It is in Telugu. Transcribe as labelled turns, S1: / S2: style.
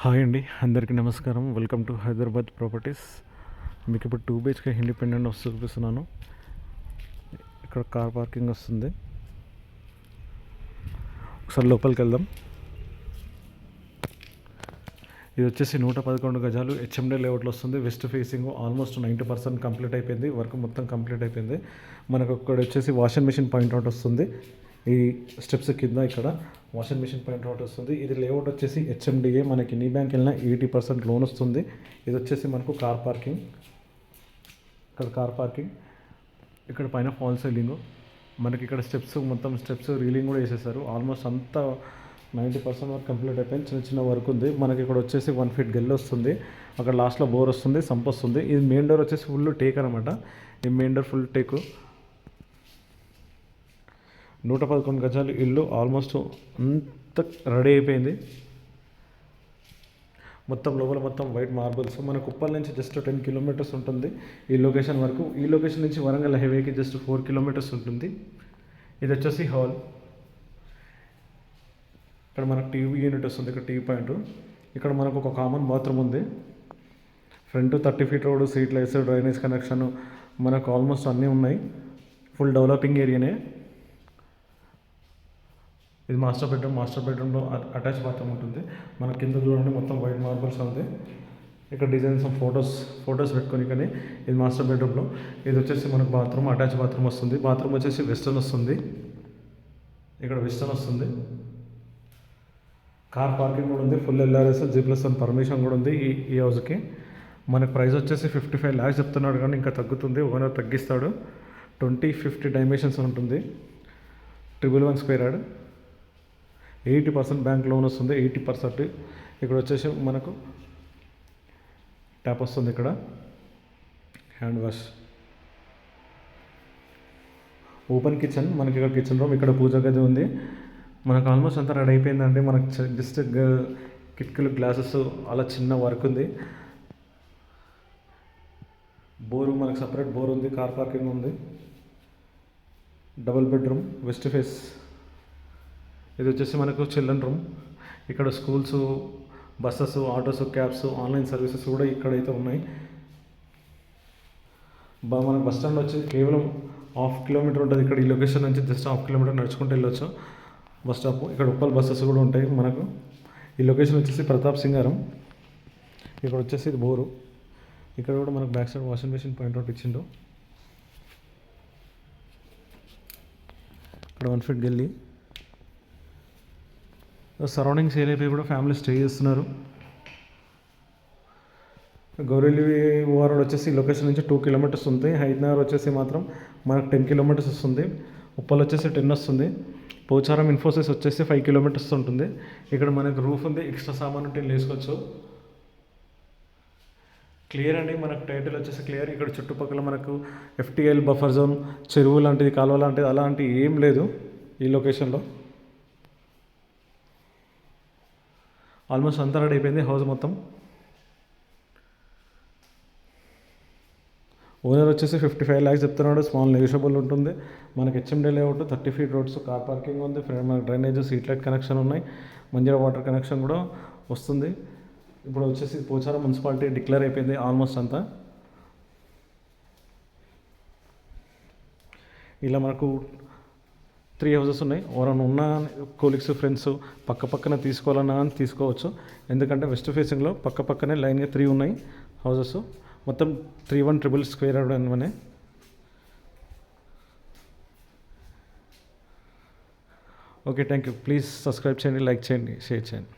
S1: హాయ్ అండి అందరికీ నమస్కారం. Welcome to Hyderabad properties. మీకు ఇప్పుడు టూ బిహెచ్కే ఇండిపెండెంట్ వస్తూ చూపిస్తున్నాను. ఇక్కడ కార్ పార్కింగ్ వస్తుంది. ఒకసారి లోపలికి వెళ్దాం. ఇది వచ్చేసి నూట పదకొండు గజాలు హెచ్ఎండే లేఅవుట్లో వస్తుంది. West facing almost ninety percent complete అయిపోయింది. వర్క్ మొత్తం కంప్లీట్ అయిపోయింది. మనకు ఇక్కడ వచ్చేసి వాషింగ్ మిషన్ పాయింట్ అవుట్ వస్తుంది. ఈ స్టెప్స్ కింద ఇక్కడ వాషింగ్ మిషన్ పాయింట్ అవుట్ వస్తుంది. ఇది లేఅవుట్ వచ్చేసి హెచ్ఎండిఏ మనకి ఎన్ని బ్యాంక్ వెళ్ళినా ఎయిటీ పర్సెంట్ లోన్ వస్తుంది. ఇది వచ్చేసి మనకు కార్ పార్కింగ్. ఇక్కడ కార్ పార్కింగ్. ఇక్కడ పైన ఫాల్ సీలింగ్. మనకి ఇక్కడ స్టెప్స్ మొత్తం స్టెప్స్ రీలింగ్ కూడా వేసేసారు ఆల్మోస్ట్ అంతా నైంటీ పర్సెంట్ వరకు కంప్లీట్ అయిపోయింది. చిన్న చిన్న వర్క్ ఉంది. మనకి ఇక్కడ వచ్చేసి వన్ ఫీట్ గెల్ వస్తుంది. అక్కడ లాస్ట్లో బోర్ వస్తుంది సంప్ వస్తుంది. ఇది మెయిన్ డోర్ వచ్చేసి ఫుల్ టేక్ అనమాట ఈ మెయిన్ డోర్ ఫుల్ టేకు. నూట పదకొండు గజాలు ఇల్లు ఆల్మోస్ట్ అంత రెడీ అయిపోయింది. మొత్తం లోపల మొత్తం వైట్ మార్బుల్స్ మన కుప్పల్ నుంచి జస్ట్ టెన్ కిలోమీటర్స్ ఉంటుంది ఈ లొకేషన్ వరకు. ఈ లొకేషన్ నుంచి వరంగల్ హైవేకి జస్ట్ ఫోర్ కిలోమీటర్స్ ఉంటుంది. ఇది వచ్చేసి హాల్. ఇక్కడ మనకు టీవీ యూనిట్ వస్తుంది ఇక్కడ టీవీ పాయింట్. ఇక్కడ మనకు ఒక కామన్ బాత్రూమ్ ఉంది. Front thirty feet road street lights drainage connection. మనకు ఆల్మోస్ట్ అన్నీ ఉన్నాయి. ఫుల్ డెవలపింగ్ ఏరియానే. ఇది మాస్టర్ బెడ్రూమ్ మాస్టర్ బెడ్రూమ్లో అటాచ్ బాత్రూమ్ ఉంటుంది. మన కింద చూడండి మొత్తం వైట్ మార్బల్స్ ఉంది. ఇక్కడ డిజైన్స్ ఫొటోస్ ఫొటోస్ పెట్టుకొని కానీ ఇది మాస్టర్ బెడ్రూమ్లో ఇది వచ్చేసి మనకు బాత్రూమ్ అటాచ్ బాత్రూమ్ వస్తుంది. బాత్రూమ్ వచ్చేసి వెస్టర్న్ వస్తుంది. ఇక్కడ వెస్టర్న్ వస్తుంది. కార్ పార్కింగ్ కూడా ఉంది. Full LRS G plus one permission కూడా ఉంది ఈ ఈ హౌస్కి మనకు ప్రైస్ వచ్చేసి ఫిఫ్టీ ఫైవ్ ల్యాక్స్ చెప్తున్నాడు కానీ ఇంకా తగ్గుతుంది. ఓనర్ తగ్గిస్తాడు. ట్వంటీ ఫిఫ్టీ డైమెన్షన్స్ ఉంటుంది. Triple one square yard eighty percent bank loan వస్తుంది ఎయిటీ పర్సెంట్. ఇక్కడ వచ్చేసి మనకు ట్యాప్ వస్తుంది ఇక్కడ. Hand wash. ఓపెన్ కిచెన్ మనకి ఇక్కడ కిచెన్ రూమ్ ఇక్కడ పూజ గది ఉంది. మనకు ఆల్మోస్ట్ అంతా రెడీ అయిపోయిందండి. మనకు జస్ట్ కిటికీలు గ్లాసెస్ అలా చిన్న వర్క్ ఉంది. బోరు మనకు సపరేట్ బోర్ ఉంది కార్ పార్కింగ్ ఉంది. Double bedroom west face. ఇది వచ్చేసి మనకు చిల్డ్రన్ రూమ్. ఇక్కడ schools buses autos cabs online services కూడా ఇక్కడైతే ఉన్నాయి. బా మనకు బస్ స్టాండ్ వచ్చి కేవలం హాఫ్ కిలోమీటర్ ఉంటుంది. ఇక్కడ ఈ లొకేషన్ నుంచి జస్ట్ హాఫ్ కిలోమీటర్ నడుచుకుంటూ వెళ్ళొచ్చు. Bus stop. ఇక్కడ ఉప్పల్ బస్సెస్ కూడా ఉంటాయి మనకు. ఈ లొకేషన్ వచ్చేసి ప్రతాప్ సింగారం. ఇక్కడ వచ్చేసి ఇది బోరు. ఇక్కడ కూడా మనకు back side washing machine point out ఇచ్చిండు. ఇక్కడ వన్ ఫీట్ గెల్లి. సరౌండింగ్స్ అయిపోయి కూడా ఫ్యామిలీ స్టే చేస్తున్నారు. గౌరెల్లి ఓవరాల్ వచ్చేసి లొకేషన్ నుంచి టూ కిలోమీటర్స్ ఉంది. హైదనగర్ వచ్చేసి మాత్రం మనకు టెన్ కిలోమీటర్స్ వస్తుంది. ఉప్పల్ వచ్చేసి టెన్ వస్తుంది. పోచారం ఇన్ఫోసిస్ వచ్చేసి ఫైవ్ కిలోమీటర్స్ ఉంటుంది. ఇక్కడ మనకు రూఫ్ ఉంది. ఎక్స్ట్రా సామాన్ ఉంటే వేసుకోవచ్చు. క్లియర్ అండి. మనకు టైటిల్ వచ్చేసి క్లియర్ ఇక్కడ చుట్టుపక్కల మనకు ఎఫ్టీఎల్ బఫర్ జోన్ చెరువు లాంటిది కాలువ లాంటిది అలాంటివి ఏం లేదు ఈ లొకేషన్లో ఆల్మోస్ట్ అంతా రెడీ అయిపోయింది హౌస్ మొత్తం. ఓనర్ వచ్చేసి ఫిఫ్టీ ఫైవ్ ల్యాక్స్ చెప్తున్నాడు స్మాల్ నెగిషియబుల్ ఉంటుంది. మనకి HMDA layout thirty feet roads car parking ఉంది మనకి డ్రైనేజ్ సీట్ లైట్ కనెక్షన్ ఉన్నాయి మంజీరా వాటర్ కనెక్షన్ కూడా వస్తుంది. ఇప్పుడు వచ్చేసి పోచారం మున్సిపాలిటీ డిక్లేర్ అయిపోయింది ఆల్మోస్ట్ అంతా. ఇలా మనకు త్రీ హౌసెస్ ఉన్నాయి. ఎవరైనా ఉన్న కోలిక్స్ ఫ్రెండ్స్ పక్క పక్కన తీసుకోవాలన్నా అని తీసుకోవచ్చు. ఎందుకంటే వెస్ట్ ఫేసింగ్లో పక్క పక్కనే లైన్గా త్రీ ఉన్నాయి హౌసెస్ మొత్తం three one triple square అనమనే okay thank you please subscribe చేయండి లైక్ చేయండి షేర్ చేయండి.